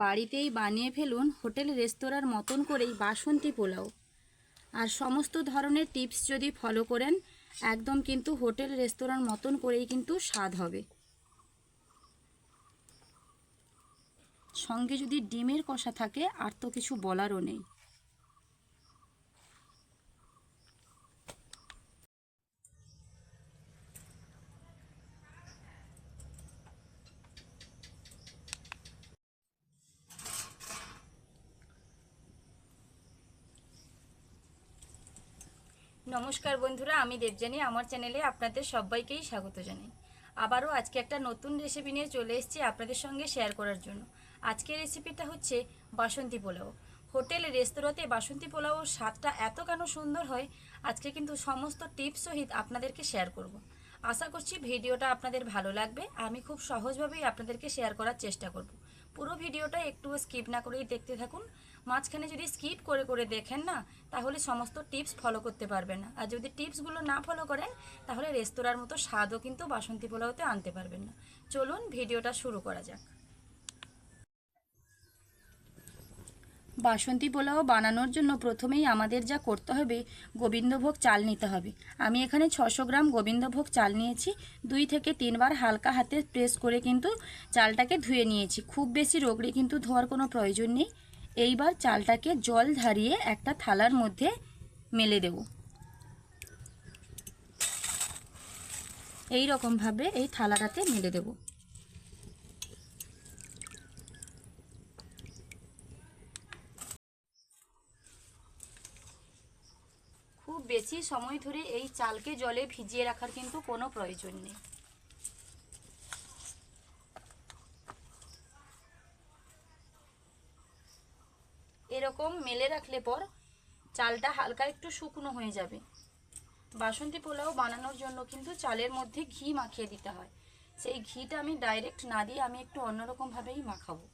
বাড়িতেই বানিয়ে ফেলুন হোটেল রেস্তোরাঁর মতন করেই বাসন্তী পোলাও। আর সমস্ত ধরনের টিপস যদি ফলো করেন, একদম কিন্তু হোটেল রেস্তোরাঁর মতন করেই কিন্তু স্বাদ হবে। সঙ্গে যদি ডিমের কষা থাকে, আর তো কিছু বলারও নেই। নমস্কার বন্ধুরা, আমি দেবজানী আমার চ্যানেলে আপনাদের সবাইকেই স্বাগত জানাই। আবারও আজকে একটা নতুন রেসিপি নিয়ে চলে এসেছি আপনাদের সঙ্গে শেয়ার করার জন্য। আজকের রেসিপিটা হচ্ছে বাসন্তী পোলাও। হোটেল, রেস্তোরাঁতে বাসন্তী পোলাওর স্বাদটা এত কেন সুন্দর হয়, আজকে কিন্তু সমস্ত টিপস সহিত আপনাদেরকে শেয়ার করব। আশা করছি ভিডিওটা আপনাদের ভালো লাগবে। আমি খুব সহজভাবেই আপনাদেরকে শেয়ার করার চেষ্টা করব। পুরো ভিডিওটা একটু স্কিপ না করেই দেখতে থাকুন। মাঝখানে যদি স্কিপ করে করে দেখেন না, তাহলে সমস্ত টিপস ফলো করতে পারবেন। না আর যদি টিপসগুলো না ফলো করেন, তাহলে রেস্তোরাঁর মতো স্বাদও কিন্তু বাসন্তী পোলাওতে আনতে পারবেন না। চলুন ভিডিওটা শুরু করা যাক। বাসন্তী পোলাও বানানোর জন্য প্রথমেই আমাদের যা করতে হবে, গোবিন্দভোগ চাল নিতে হবে। আমি এখানে ছশো গ্রাম গোবিন্দভোগ চাল নিয়েছি। দুই থেকে তিনবার হালকা হাতে প্রেস করে কিন্তু চালটাকে ধুয়ে নিয়েছি। খুব বেশি রোগড়ে কিন্তু ধোয়ার কোনো প্রয়োজন নেই। এইবার চালটাকে জল ঝারিয়ে একটা থালার মধ্যে মেলে দেব। এই রকমভাবে এই থালাটাতে মেলে দেবো। খুব বেশি সময় ধরে এই চালকে জলে ভিজিয়ে রাখার কিন্তু কোনো প্রয়োজন নেই এরকম মেলে রাখলে পর চালটা হালকা একটু শুকনো হয়ে যাবে। বাসন্তী পোলাও বানানোর জন্য কিন্তু চালের মধ্যে ঘি মাখিয়ে দিতে হয়। সেই ঘিটা আমি ডাইরেক্ট না দিয়ে আমি একটু অন্যরকমভাবেই মাখাবো।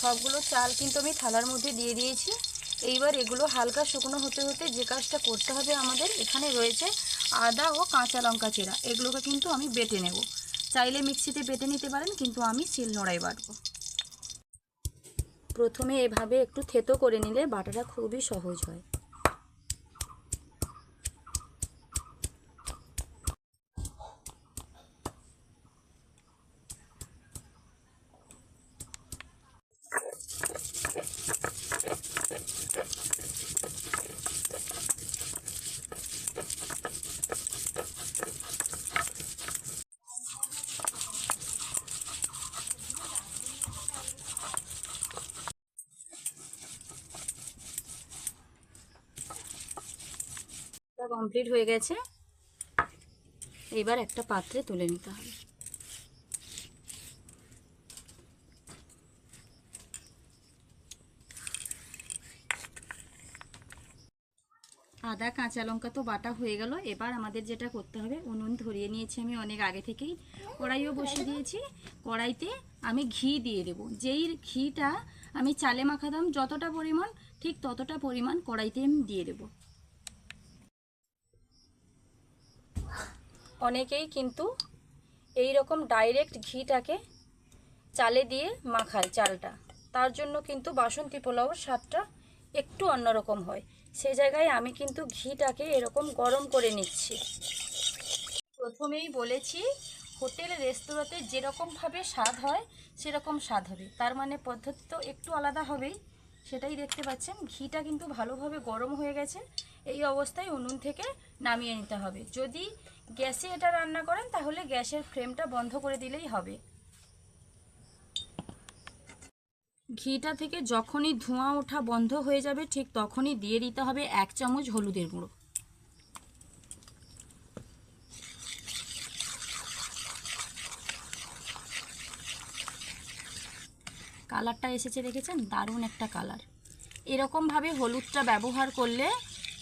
সবগুলো চাল কিন্তু আমি থালার মধ্যে দিয়ে দিয়েছি। এইবার এগুলো হালকা শুকনো হতে হতে যে কাজটা করতে হবে আমাদের, এখানে রয়েছে আদা ও কাঁচা লঙ্কা চেরা। এগুলোকে কিন্তু আমি বেটে নেব। চাইলে মিক্সিতে বেটে নিতে পারেন, কিন্তু আমি শিল নোড়াই বাটবো। প্রথমে এভাবে একটু থেতো করে নিলে বাটাটা খুবই সহজ হয়। কমপ্লিট হয়ে গেছে। এবার একটা পাত্রে তুলে নিতে হবে। আদা, কাঁচা লঙ্কা তো বাটা হয়ে গেল। এবার আমাদের যেটা করতে হবে, উনুন ধরিয়ে নিয়েছি আমি অনেক আগে থেকেই। কড়াইও বসিয়ে দিয়েছি। কড়াইতে আমি ঘি দিয়ে দেব। যেই ঘিটা আমি চালে মাখাতাম, যতটা পরিমাণ, ঠিক ততটা পরিমাণ কড়াইতে আমি দিয়ে দেবো। অনেকেই কিন্তু এই রকম ডাইরেক্ট ঘিটাকে চালে দিয়ে মাখায় চালটা। তার জন্য কিন্তু বাসন্তী পোলাওর স্বাদটা একটু অন্যরকম হয়। সে জায়গায় আমি কিন্তু ঘিটাকে এরকম গরম করে নিচ্ছি। প্রথমেই বলেছি, হোটেল রেস্তোরাঁতে যেরকমভাবে স্বাদ হয়, সেরকম স্বাদ হবে। তার মানে পদ্ধতি তো একটু আলাদা হবেই। সেটাই দেখতে পাচ্ছেন, ঘিটা কিন্তু ভালোভাবে গরম হয়ে গেছে। এই অবস্থায় উনুন থেকে নামিয়ে নিতে হবে। যদি গ্যাসে এটা রান্না করেন, তাহলে গ্যাসের ফ্লেমটা বন্ধ করে দিলেই হবে। ঘিটা থেকে যখনই ধোঁয়া ওঠা বন্ধ হয়ে যাবে, ঠিক তখনই দিয়ে দিতে হবে এক চামচ হলুদের গুঁড়ো। কালারটা এসেছে দেখেছেন? দারুণ একটা কালার। এরকমভাবে হলুদটা ব্যবহার করলে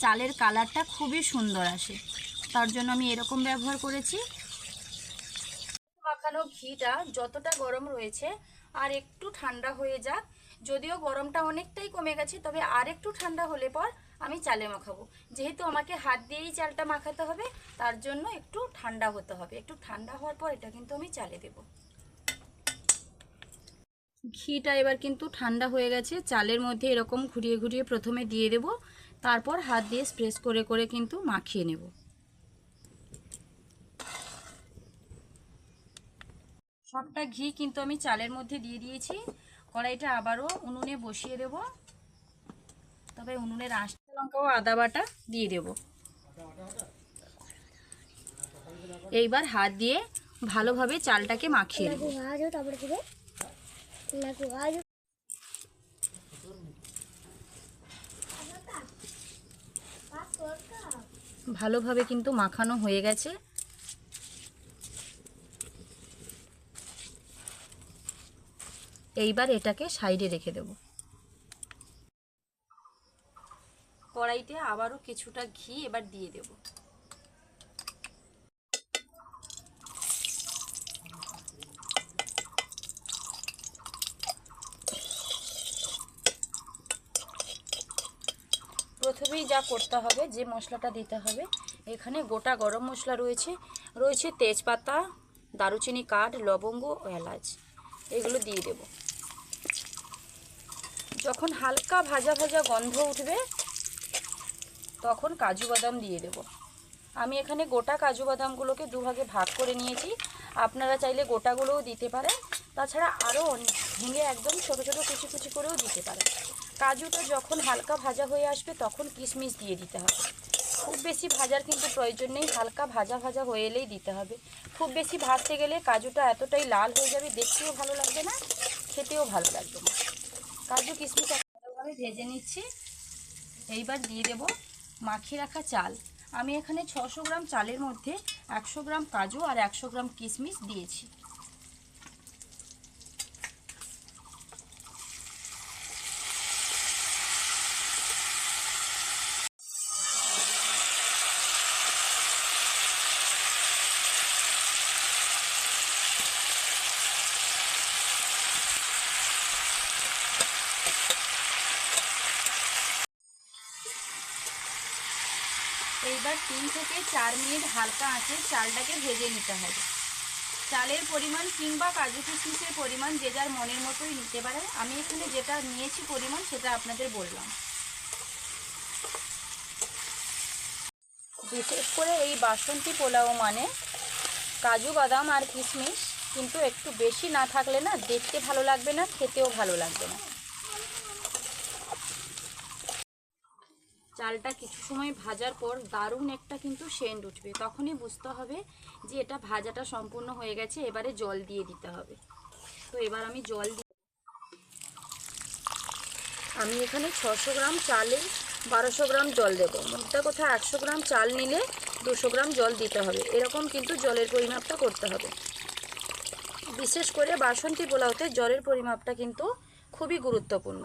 চালের কালারটা খুবই সুন্দর আসে। তার জন্য আমি এরকম ব্যবহার করেছি। মাখানো ঘিটা যতটা গরম রয়েছে, আর একটু ঠান্ডা হয়ে যাক। যদিও গরমটা অনেকটাই কমে গেছে, তবে আর একটু ঠান্ডা হলে পর আমি চালে মাখাবো। যেহেতু আমাকে হাত দিয়েই চালটা মাখাতে হবে, তার জন্য একটু ঠান্ডা হতে হবে। একটু ঠান্ডা হওয়ার পর এটা কিন্তু আমি চালে দেব। ঘিটা এবার কিন্তু ঠান্ডা হয়ে গেছে। চালের মধ্যে এরকম ঘুরিয়ে ঘুরিয়ে প্রথমে দিয়ে দেব, তারপর হাত দিয়ে স্প্রেস করে করে কিন্তু মাখিয়ে নেব। সবটা ঘি কিন্তু আমি চালের মধ্যে দিয়ে দিয়েছি। কড়াইটা আবারও উনুনে বসিয়ে দেব। তবে উনুনের আঁশটা লঙ্কা ও আদা বাটা দিয়ে দেব। এইবার হাত দিয়ে ভালোভাবে চালটাকে মাখিয়ে দেব ভালোভাবে কিন্তু মাখানো হয়ে গেছে। এইবার এটাকে সাইডে রেখে দেব। কড়াইতে আবারও কিছুটা ঘি এবার দিয়ে দেব। প্রথমেই যা করতে হবে, যে মশলাটা দিতে হবে, এখানে গোটা গরম মশলা রয়েছে। রয়েছে তেজপাতা, দারুচিনি, কাঠ, লবঙ্গ এলাচ। এগুলো দিয়ে দেব। যখন হালকা ভাজা ভাজা গন্ধ উঠবে, তখন কাজু বাদাম দিয়ে দেব। আমি এখানে গোটা কাজু বাদামগুলোকে দুভাগে ভাগ করে নিয়েছি। আপনারা চাইলে গোটাগুলোও দিতে পারেন। তাছাড়া আরও ভেঙে একদম ছোটো ছোটো কুচি কুচি করেও দিতে পারেন। কাজুটা যখন হালকা ভাজা হয়ে আসবে, তখন কিশমিশ দিয়ে দিতে হবে। খুব বেশি ভাজার কিন্তু প্রয়োজন নেই, হালকা ভাজা ভাজা হয়ে এলেই দিতে হবে। খুব বেশি ভাজতে গেলে কাজুটা এতটাই লাল হয়ে যাবে, দেখতেও ভালো লাগবে না, খেতেও ভালো লাগবে না। কাজু কিশমিশ ভালোভাবে ভেজে নিচ্ছি। এইবার দিয়ে দেব মাখিয়ে রাখা চাল। আমি এখানে ছশো গ্রাম চালের মধ্যে একশো গ্রাম কাজু আর একশো গ্রাম কিশমিশ দিয়েছি এইবার তিন থেকে চার মিনিট হালকা আঁচে চালটাকে ভেজে নিতে হবে। চালের পরিমাণ কিংবা কাজু কিশমিশের পরিমাণ যে যার মনের মতোই নিতে পারে আমি এখানে যেটা নিয়েছি পরিমাণ সেটা আপনাদের বললাম। বিশেষ করে এই বাসন্তী পোলাও মানে কাজু, বাদাম আর কিশমিশ কিন্তু একটু বেশি না থাকলে না দেখতে ভালো লাগবে না, খেতেও ভালো লাগবে না। চালটা কিছু সময় ভাজার পর দারুণ একটা কিন্তু সেন্ট উঠবে। তখনই বুঝতে হবে যে এটা ভাজাটা সম্পূর্ণ হয়ে গেছে, এবারে জল দিয়ে দিতে হবে। তো এবার আমি জল দিই আমি এখানে ছশো গ্রাম চালে বারোশো গ্রাম জল দেবো। মোটটা কথা একশো গ্রাম চাল নিলে দুশো গ্রাম জল দিতে হবে। এরকম কিন্তু জলের পরিমাপটা করতে হবে। বিশেষ করে বাসন্তী পোলাওতে জলের পরিমাপটা কিন্তু খুবই গুরুত্বপূর্ণ।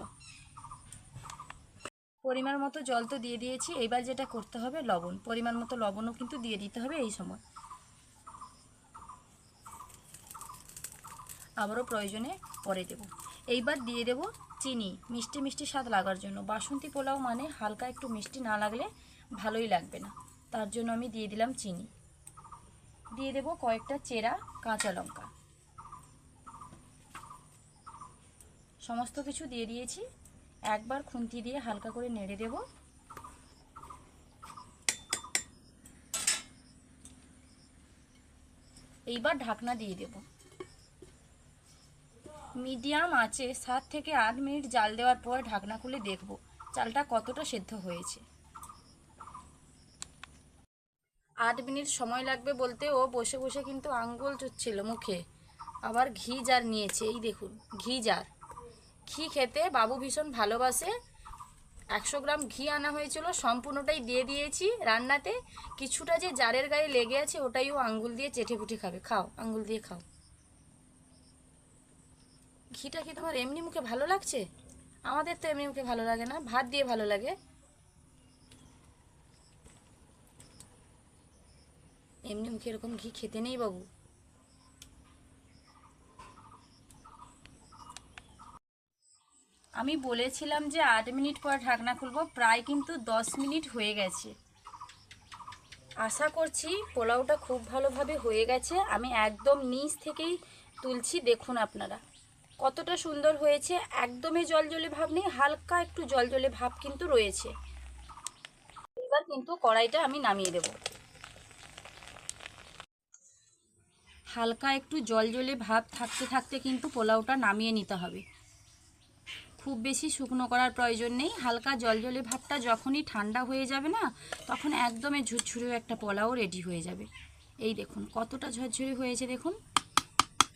পরিমাণ মতো জল তো দিয়ে দিয়েছি, এবার যেটা করতে হবে লবণ। পরিমাণ মতো লবণও কিন্তু দিয়ে দিতে হবে এই সময়। আবারও প্রয়োজনে পরে দেব। এইবার দিয়ে দেব চিনি, মিষ্টি মিষ্টি স্বাদ লাগার জন্য। বাসন্তী পোলাও মানে হালকা একটু মিষ্টি না লাগলে ভালোই লাগবে না। তার জন্য আমি দিয়ে দিলাম চিনি। দিয়ে দেব কয়েকটা চেরা কাঁচা লঙ্কা। সমস্ত কিছু দিয়ে দিয়েছি। একবার খুন্তি দিয়ে হালকা করে নেড়ে দেব। এইবার ঢাকনা দিয়ে দেব। মিডিয়াম আছে সাত থেকে আট মিনিট জাল দেওয়ার পর ঢাকনা খুলে দেখব চালটা কতটা সেদ্ধ হয়েছে। আট মিনিট সময় লাগবে বলতে ও বসে বসে কিন্তু আঙ্গুল চুচ্ছিল মুখে। আবার ঘি জার নিয়েছে, এই দেখুন, ঘি জার। ঘি খেতে বাবু ভীষণ ভালোবাসে। একশো গ্রাম ঘি আনা হয়েছিল, সম্পূর্ণটাই দিয়ে দিয়েছি রান্নাতে। কিছুটা যে জারের গায়ে লেগে আছে, ওটাই ও আঙ্গুল দিয়ে চেটে পুটে খাবে। খাও, আঙ্গুল দিয়ে খাও। ঘিটা কি তোমার এমনি মুখে ভালো লাগছে? আমাদের তো এমনি মুখে ভালো লাগে না, ভাত দিয়ে ভালো লাগে। এমনি মুখে এরকম ঘি খেতে নেই বাবু। আমি বলেছিলাম যে আট মিনিট পর ঢাকনা খুলবো, প্রায় কিন্তু দশ মিনিট হয়ে গেছে। আশা করছি পোলাওটা খুব ভালোভাবে হয়ে গেছে। আমি একদম নিচ থেকেই তুলছি, দেখুন আপনারা। কতটা সুন্দর হয়েছে, একদমই জলজলে ভাব নেই, হালকা একটু জলজলে ভাব কিন্তু রয়েছে। এবার কিন্তু কড়াইটা আমি নামিয়ে দেব। হালকা একটু জলজলে ভাব থাকতে থাকতে কিন্তু পোলাওটা নামিয়ে নিতে হবে। খুব বেশি শুকনো করার প্রয়োজন নেই। হালকা জলজলে ভাবটা যখনই ঠান্ডা হয়ে যাবে না, তখন একদমই ঝুরঝুরে একটা পোলাও রেডি হয়ে যাবে। এই দেখুন, কতটা ঝরঝরে হয়েছে দেখুন।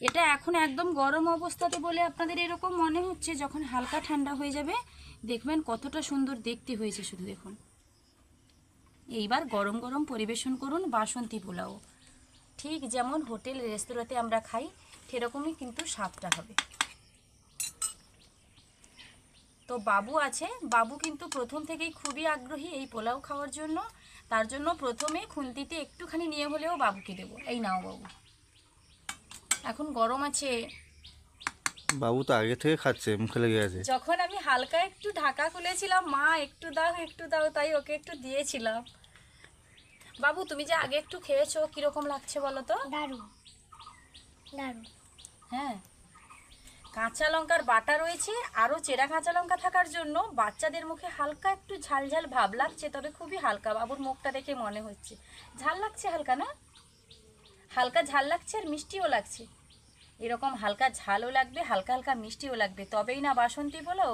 এটা এখন একদম গরম অবস্থাতে বলে আপনাদের এরকম মনে হচ্ছে, যখন হালকা ঠান্ডা হয়ে যাবে, দেখবেন কতটা সুন্দর দেখতে হয়েছে শুধু দেখুন। এইবার গরম গরম পরিবেশন করুন বাসন্তী পোলাও। ঠিক যেমন হোটেল, রেস্তোরাঁতে আমরা খাই, সেরকমই কিন্তু স্বাদটা হবে। তো বাবু আছে। বাবু কিন্তু প্রথম থেকেই খুবই আগ্রহী এই পোলাও খাওয়ার জন্য। তার জন্য প্রথমে খুন্তিতে একটুখানি নিয়ে হলেও বাবুকে দেবো। এই নাও বাবু। এখন গরম আছে। বাবু তো আগে থেকে খাচ্ছে মুখে লেগে আছে। যখন আমি হালকা একটু ঢাকা খুলেছিলাম মা একটু দাও একটু দাও তাই ওকে একটু দিয়েছিলাম। বাবু তুমি যে আগে একটু খেয়েছো কীরকম লাগছে বলো তো? দারুণ। দারুণ। হ্যাঁ। কাঁচা লঙ্কার বাটা রয়েছে, আরও চেরা কাঁচা লঙ্কা থাকার জন্য বাচ্চাদের মুখে হালকা একটু ঝাল ঝাল ভাব লাগছে, তবে খুবই হালকা। বাবুর মুখটা দেখে মনে হচ্ছে। ঝাল লাগছে হালকা না? হালকা ঝাল লাগছে আর মিষ্টিও লাগছে। এরকম হালকা ঝালও লাগবে, হালকা হালকা মিষ্টিও লাগবে। তবেই না বাসন্তী বলো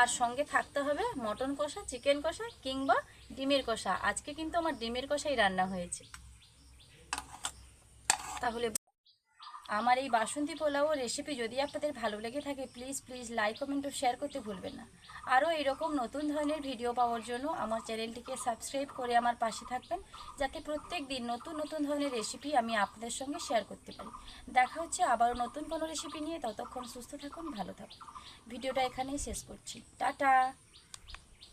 আর সঙ্গে থাকতে হবে মটন কষা, চিকেন কষা কিংবা ডিমের কষা। আজকে কিন্তু আমার ডিমের কষাই রান্না হয়েছে। তাহলে আমার এই বাসন্তী পোলাও রেসিপি যদি আপনাদের ভালো লেগে থাকে প্লিজ প্লিজ লাইক কমেন্ট ও শেয়ার করতে ভুলবেন না। আরও এরকম নতুন ধরনের ভিডিও পাওয়ার জন্য আমার চ্যানেলটিকে সাবস্ক্রাইব করে আমার পাশে থাকবেন, যাতে প্রত্যেক দিন নতুন নতুন ধরনের রেসিপি আমি আপনাদের সঙ্গে শেয়ার করতে পারি। দেখা হচ্ছে আবারও নতুন কোনো রেসিপি নিয়ে, ততক্ষণ সুস্থ থাকুন, ভালো থাকুন। ভিডিওটা এখানেই শেষ করছি। টাটা!